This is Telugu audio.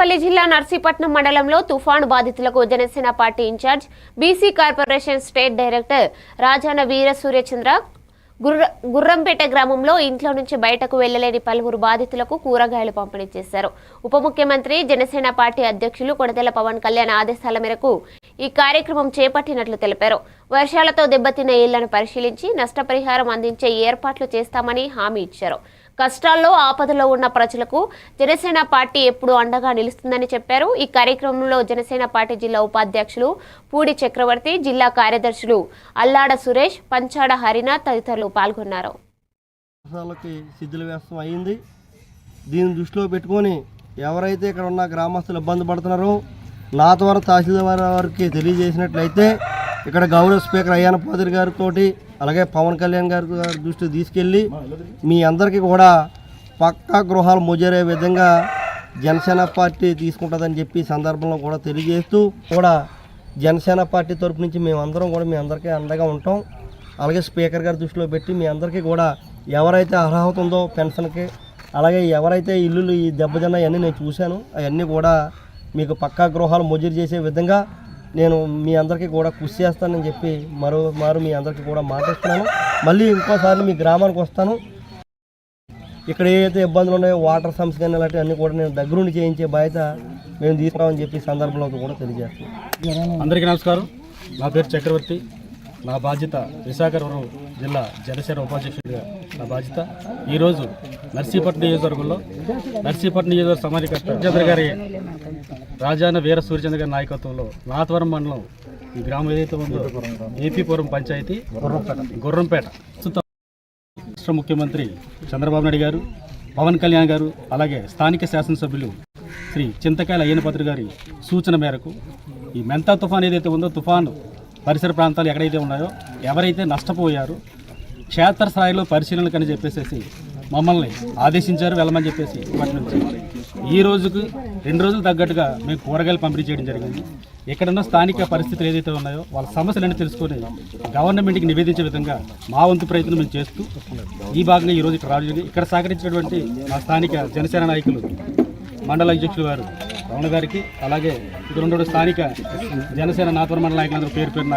పెద్దపల్లి జిల్లా నర్సీపట్నం మండలంలో తుఫాను బాధితులకు Janasena party incharge BC corporation state director Rajana Veera Suryachandra గుర్ర గుర్రంపేట గ్రామంలో ఇంట్లో నుంచి బయటకు వెళ్ళలేని పలువురు బాధితులకు కూరగాయలు పంపిణీ చేశారు. ఉప ముఖ్యమంత్రి జనసేన పార్టీ అధ్యక్షులు కొడతెల పవన్ కళ్యాణ్ ఆదేశాల మేరకు ఈ కార్యక్రమం చేపట్టినట్లు తెలిపారు. వర్షాలతో దెబ్బతిన్న ఇళ్ళను పరిశీలించి నష్టపరిహారం అందించే ఏర్పాట్లు చేస్తామని హామీ ఇచ్చారు. కష్టాల్లో ఆపదలో ఉన్న ప్రజలకు జనసేన పార్టీ ఎప్పుడూ అండగా నిలుస్తుందని చెప్పారు. ఈ కార్యక్రమంలో జనసేన పార్టీ జిల్లా ఉపాధ్యక్షులు పూడి చక్రవర్తి జిల్లా కార్యదర్శులు అల్లాడ సురేష్ పంచాడ హరిన తదితరులు పాల్గొన్నారు. అయింది. దీన్ని దృష్టిలో పెట్టుకొని ఎవరైతే ఇక్కడ ఉన్న గ్రామస్తులు ఇబ్బంది పడుతున్నారో నా ద్వారా తహసీల్దార్ వారికి తెలియజేసినట్లయితే ఇక్కడ గౌరవ స్పీకర్ అయ్యాన పోదరి గారితో అలాగే పవన్ కళ్యాణ్ గారి దృష్టి దృష్టికి తీసుకెళ్ళి మీ అందరికీ కూడా పక్కా గృహాలు ముజరే విధంగా జనసేన పార్టీ తీసుకుంటుందని చెప్పి సందర్భంలో కూడా తెలియజేస్తూ కూడా జనసేన పార్టీ తరపు నుంచి మేమందరం కూడా మీ అందరికీ అండగా ఉంటాం. అలాగే స్పీకర్ గారి దృష్టిలో పెట్టి మీ అందరికీ కూడా ఎవరైతే అర్హత ఉందో పెన్షన్కి అలాగే ఎవరైతే ఇల్లులు ఈ దెబ్బతిన్న అవన్నీ నేను చూశాను. అవన్నీ కూడా మీకు పక్కా గృహాలు మంజూరు చేసే విధంగా నేను మీ అందరికీ కూడా కృషి చేస్తానని చెప్పి మరో మారు మీ అందరికీ కూడా మాటిస్తున్నాను. మళ్ళీ ఇంకోసారి మీ గ్రామానికి వస్తాను. ఇక్కడ ఏదైతే ఇబ్బందులు ఉన్నాయో వాటర్ సమస్య కానీ ఇలాంటివి అన్నీ కూడా నేను దగ్గరుండి చేయించే బాధ్యత మేము తీసుకురామని చెప్పి సందర్భంలో కూడా తెలియజేస్తాను అందరికీ నమస్కారం. నా పేరు చక్రవర్తి. నా బాధ్యత విశాఖపట్నం జిల్లా జనసేన ఉపాధ్యక్షుడిగా నా బాధ్యత. ఈరోజు నర్సీపట్నం నియోజకవర్గంలో నర్సీపట్నం నియోజకవర్గ సమాధికర్త చంద్ర గారి రాజాన వీర సూర్యచంద్ర గారి నాయకత్వంలో నాథవరం మండలం ఈ గ్రామం ఏదైతే ఉందో ఏపీపురం పంచాయతీ గుర్రంపేట. ప్రస్తుతం రాష్ట్ర ముఖ్యమంత్రి చంద్రబాబు నాయుడు గారు పవన్ కళ్యాణ్ గారు అలాగే స్థానిక శాసనసభ్యులు శ్రీ చింతకాయల అయ్యనపత్రి గారి సూచన మేరకు ఈ మెంతా తుఫాన్ ఏదైతే ఉందో తుఫాను పరిసర ప్రాంతాలు ఎక్కడైతే ఉన్నాయో ఎవరైతే నష్టపోయారో క్షేత్రస్థాయిలో పరిశీలనకు అని చెప్పేసి మమ్మల్ని ఆదేశించారు వెళ్ళమని చెప్పేసి ఇప్పటి నుంచి. ఈ రోజుకు రెండు రోజులు తగ్గట్టుగా మేము కూరగాయలు పంపిణీ చేయడం జరిగింది. ఎక్కడున్న స్థానిక పరిస్థితులు ఏదైతే ఉన్నాయో వాళ్ళ సమస్యలన్నీ తెలుసుకొని గవర్నమెంట్కి నివేదించే విధంగా మా వంతు ప్రయత్నం మేము చేస్తూ ఈ భాగంగా ఈరోజు ఇక్కడ రావడం ఇక్కడ సహకరించినటువంటి మా స్థానిక జనసేన నాయకులు మండల అధ్యక్షులు గారు రమణ గారికి అలాగే ఇక్కడ ఉన్న స్థానిక జనసేన నాతవర మండల నాయకులందరూ పేరు పేరున